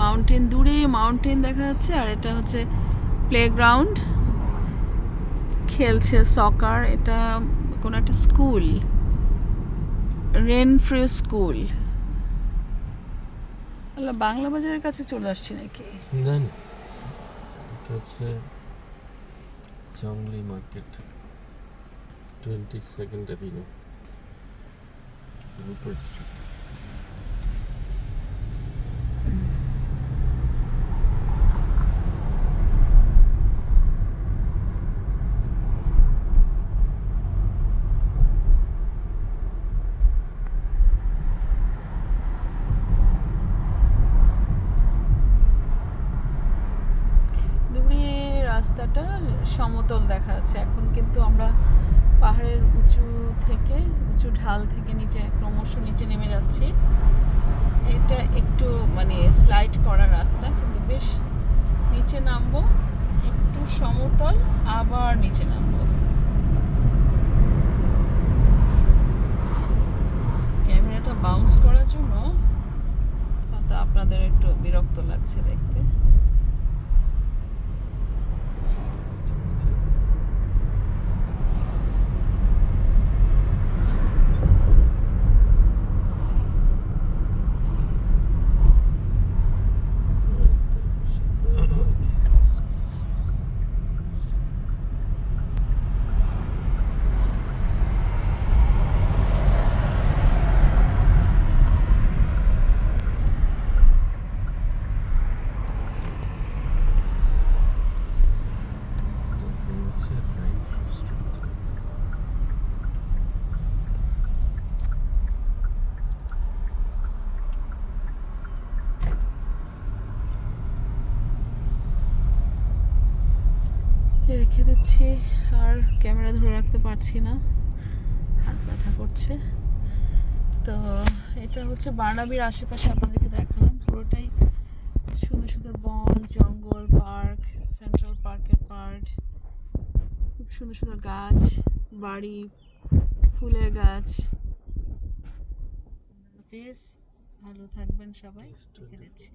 Mountain দূরে mountain দেখা যাচ্ছে, আর এটা হচ্ছে প্লেগ্রাউন্ড খেলছে সকার এটা কোনো একটা স্কুল রেন ফ্রি স্কুল বাংলা বাজারের কাছে চলে আসছি নাকি? না এটা হচ্ছে market twenty second avenue Rupert street দূরে রাস্তাটা সমতল দেখা যাচ্ছে। এখন কিন্তু আমরা পাহাড়ের উঁচু থেকে, উঁচু ঢাল থেকে নিচে ক্রমশ নিচে নেমে যাচ্ছি। এটা একটু মানে স্লাইড করা রাস্তা, কিন্তু বেশ নিচে নামবো, একটু সমতল, আবার নিচে নামবো। ক্যামেরাটা বাউন্স করার জন্য, হয়তো আপনাদের একটু বিরক্ত লাগছে দেখতে হচ্ছে নাইন স্ট্রিট রেখে দিচ্ছি, আর ক্যামেরা ধরে রাখতে পারছি না। হাত ব্যথা করছে। তো এটা হচ্ছে বার্নাবির আশেপাশে আপনাদেরকে দেখালাম। পুরোটাই সুন্দর সুন্দর বন, জঙ্গল, পার্ক, সেন্ট্রাল পার্কের পার্ক খুব সুন্দর সুন্দর গাছ, বাড়ি, ফুলের গাছ। বেশ ভালো থাকবেন সবাই। রেখে দিচ্ছি।